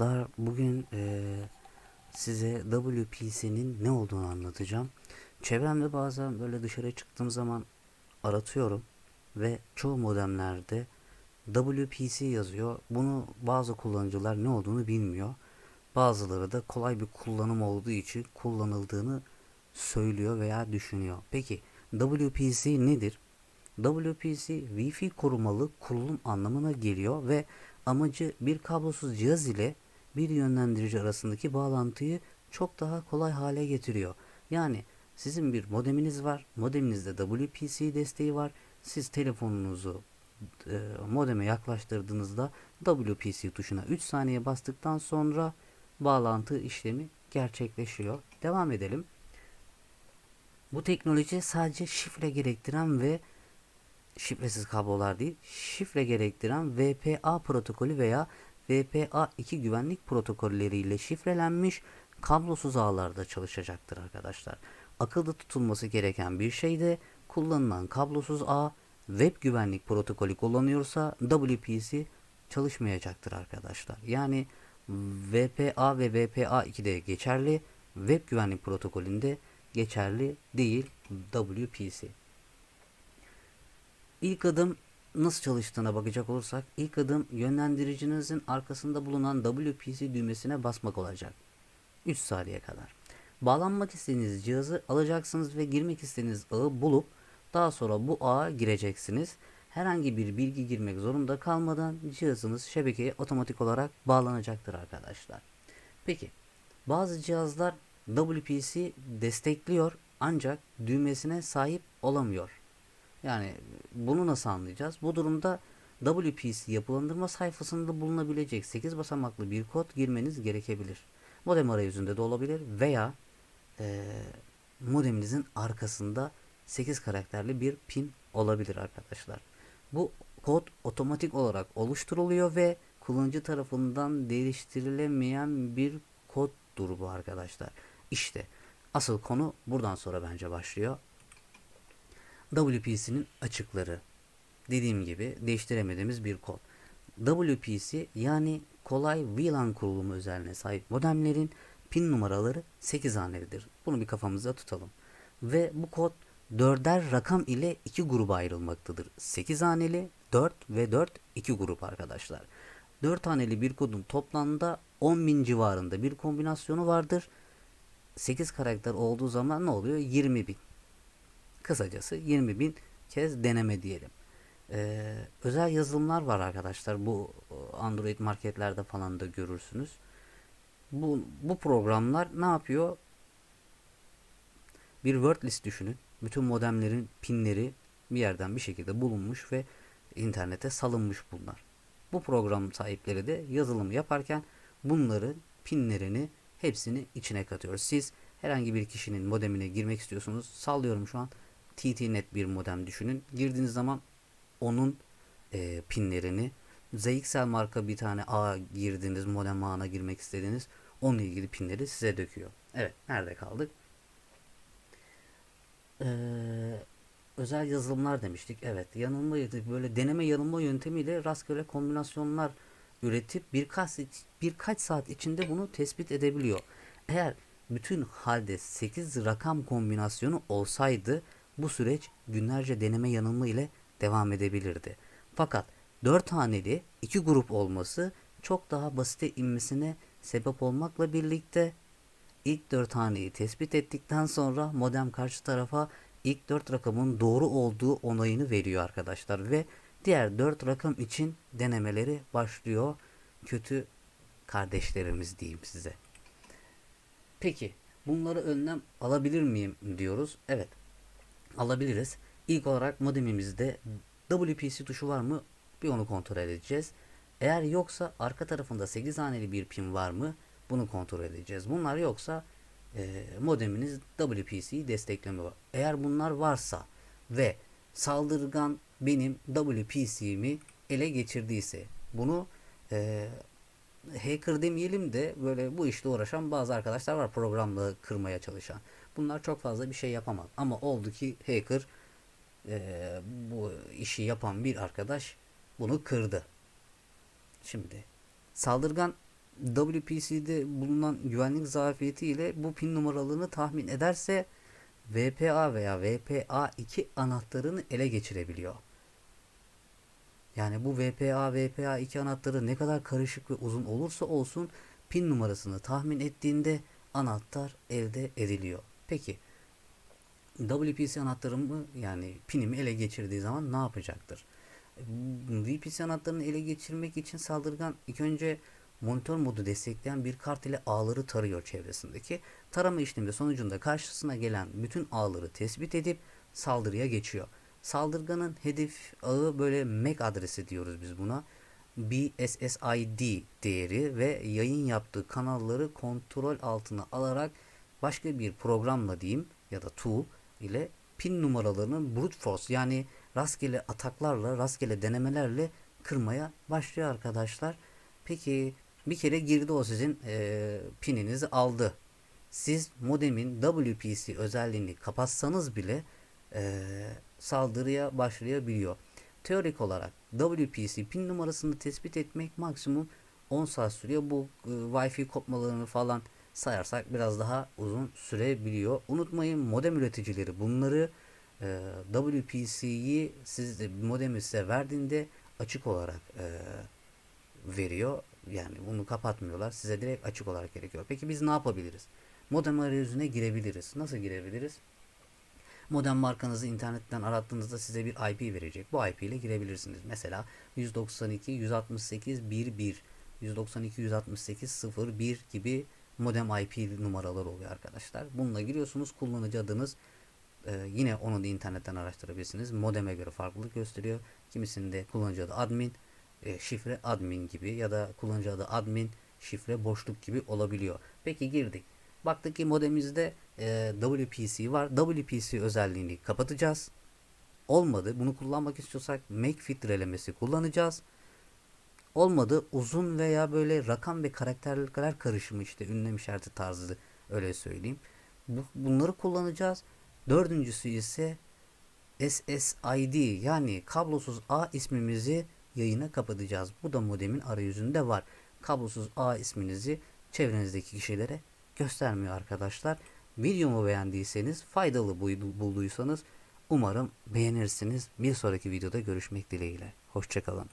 dostlar bugün eee, size WPC'nin ne olduğunu anlatacağım. Çevremde bazen böyle dışarı çıktığım zaman aratıyorum ve çoğu modemlerde WPC yazıyor. Bunu bazı kullanıcılar ne olduğunu bilmiyor. Bazıları da kolay bir kullanım olduğu için kullanıldığını söylüyor veya düşünüyor. Peki WPC nedir? WPC Wi-Fi korumalı kurulum anlamına geliyor ve amacı bir kablosuz cihaz ile bir yönlendirici arasındaki bağlantıyı çok daha kolay hale getiriyor. Yani sizin bir modeminiz var. Modeminizde WPC desteği var. Siz telefonunuzu e, modeme yaklaştırdığınızda WPC tuşuna 3 saniye bastıktan sonra bağlantı işlemi gerçekleşiyor. Devam edelim. Bu teknoloji sadece şifre gerektiren ve şifresiz kablolar değil, şifre gerektiren VPA protokolü veya VPA2 güvenlik protokolleriyle şifrelenmiş kablosuz ağlarda çalışacaktır arkadaşlar. Akılda tutulması gereken bir şey de kullanılan kablosuz ağ web güvenlik protokolü kullanıyorsa WPC çalışmayacaktır arkadaşlar. Yani VPA ve VPA2'de geçerli, web güvenlik protokolünde geçerli değil WPC. İlk adım nasıl çalıştığına bakacak olursak ilk adım yönlendiricinizin arkasında bulunan WPC düğmesine basmak olacak. 3 saniye kadar. Bağlanmak istediğiniz cihazı alacaksınız ve girmek istediğiniz ağı bulup daha sonra bu ağa gireceksiniz. Herhangi bir bilgi girmek zorunda kalmadan cihazınız şebekeye otomatik olarak bağlanacaktır arkadaşlar. Peki bazı cihazlar WPC destekliyor ancak düğmesine sahip olamıyor. Yani bunu nasıl anlayacağız? Bu durumda WPC yapılandırma sayfasında bulunabilecek 8 basamaklı bir kod girmeniz gerekebilir. Modem arayüzünde de olabilir veya e, modeminizin arkasında 8 karakterli bir pin olabilir arkadaşlar. Bu kod otomatik olarak oluşturuluyor ve kullanıcı tarafından değiştirilemeyen bir koddur bu arkadaşlar. İşte asıl konu buradan sonra bence başlıyor. WPC'nin açıkları. Dediğim gibi değiştiremediğimiz bir kod. WPC yani kolay VLAN kurulumu özelliğine sahip modemlerin pin numaraları 8 hanelidir. Bunu bir kafamızda tutalım. Ve bu kod dörder rakam ile iki gruba ayrılmaktadır. 8 haneli 4 ve 4 iki grup arkadaşlar. 4 haneli bir kodun toplamda 10.000 civarında bir kombinasyonu vardır. 8 karakter olduğu zaman ne oluyor? 20.000. Kısacası 20.000 kez deneme diyelim. Ee, özel yazılımlar var arkadaşlar. Bu Android marketlerde falan da görürsünüz. Bu, bu programlar ne yapıyor? Bir word list düşünün. Bütün modemlerin pinleri bir yerden bir şekilde bulunmuş ve internete salınmış bunlar. Bu program sahipleri de yazılım yaparken bunları pinlerini hepsini içine katıyor. Siz herhangi bir kişinin modemine girmek istiyorsunuz. Sallıyorum şu an TTNet bir modem düşünün. Girdiğiniz zaman onun e, pinlerini ZXL marka bir tane ağ girdiğiniz modem ağına girmek istediğiniz onunla ilgili pinleri size döküyor. Evet nerede kaldık? Ee, özel yazılımlar demiştik. Evet yanılma böyle deneme yanılma yöntemiyle rastgele kombinasyonlar üretip birkaç birkaç saat içinde bunu tespit edebiliyor. Eğer bütün halde 8 rakam kombinasyonu olsaydı bu süreç günlerce deneme yanılma ile devam edebilirdi. Fakat 4 haneli iki grup olması çok daha basite inmesine sebep olmakla birlikte ilk 4 haneyi tespit ettikten sonra modem karşı tarafa ilk 4 rakamın doğru olduğu onayını veriyor arkadaşlar ve diğer 4 rakam için denemeleri başlıyor. Kötü kardeşlerimiz diyeyim size. Peki bunları önlem alabilir miyim diyoruz. Evet alabiliriz. İlk olarak modemimizde WPC tuşu var mı? Bir onu kontrol edeceğiz. Eğer yoksa arka tarafında 8 haneli bir pin var mı? Bunu kontrol edeceğiz. Bunlar yoksa e, modeminiz WPC'yi desteklemiyor. Eğer bunlar varsa ve saldırgan benim WPC'mi ele geçirdiyse bunu e, hacker demeyelim de böyle bu işle uğraşan bazı arkadaşlar var programla kırmaya çalışan. Bunlar çok fazla bir şey yapamaz. Ama oldu ki hacker e, bu işi yapan bir arkadaş bunu kırdı. Şimdi saldırgan WPC'de bulunan güvenlik zafiyeti ile bu pin numaralarını tahmin ederse VPA veya VPA2 anahtarını ele geçirebiliyor. Yani bu VPA, VPA2 anahtarı ne kadar karışık ve uzun olursa olsun pin numarasını tahmin ettiğinde anahtar elde ediliyor. Peki WPC anahtarımı yani pinimi ele geçirdiği zaman ne yapacaktır? VPC anahtarını ele geçirmek için saldırgan ilk önce monitör modu destekleyen bir kart ile ağları tarıyor çevresindeki. Tarama işlemi sonucunda karşısına gelen bütün ağları tespit edip saldırıya geçiyor. Saldırganın hedef ağı böyle MAC adresi diyoruz biz buna. BSSID değeri ve yayın yaptığı kanalları kontrol altına alarak başka bir programla diyeyim ya da tool ile pin numaralarını brute force yani rastgele ataklarla, rastgele denemelerle kırmaya başlıyor arkadaşlar. Peki bir kere girdi o sizin e, pininizi aldı. Siz modemin WPC özelliğini kapatsanız bile e, saldırıya başlayabiliyor. Teorik olarak WPC pin numarasını tespit etmek maksimum 10 saat sürüyor. Bu e, Wi-Fi kopmalarını falan sayarsak biraz daha uzun sürebiliyor. Unutmayın modem üreticileri bunları e, WPC'yi siz modemi size verdiğinde açık olarak e, veriyor. Yani bunu kapatmıyorlar. Size direkt açık olarak gerekiyor. Peki biz ne yapabiliriz? Modem arayüzüne girebiliriz. Nasıl girebiliriz? Modem markanızı internetten arattığınızda size bir IP verecek. Bu IP ile girebilirsiniz. Mesela 192 168 11 192 168 01 gibi modem IP numaralar oluyor arkadaşlar. Bununla giriyorsunuz. Kullanıcı adınız e, yine onu da internetten araştırabilirsiniz. Modeme göre farklılık gösteriyor. Kimisinde kullanıcı adı admin, e, şifre admin gibi ya da kullanıcı adı admin, şifre boşluk gibi olabiliyor. Peki girdik. Baktık ki modemimizde e, WPC var. WPC özelliğini kapatacağız. Olmadı. Bunu kullanmak istiyorsak make filtrelemesi kullanacağız. Olmadı. Uzun veya böyle rakam ve karakterler karışımı işte ünlem işareti tarzı öyle söyleyeyim. Bu, bunları kullanacağız. Dördüncüsü ise SSID yani kablosuz ağ ismimizi yayına kapatacağız. Bu da modemin arayüzünde var. Kablosuz ağ isminizi çevrenizdeki kişilere göstermiyor arkadaşlar. Videomu beğendiyseniz, faydalı bulduysanız umarım beğenirsiniz. Bir sonraki videoda görüşmek dileğiyle. Hoşçakalın.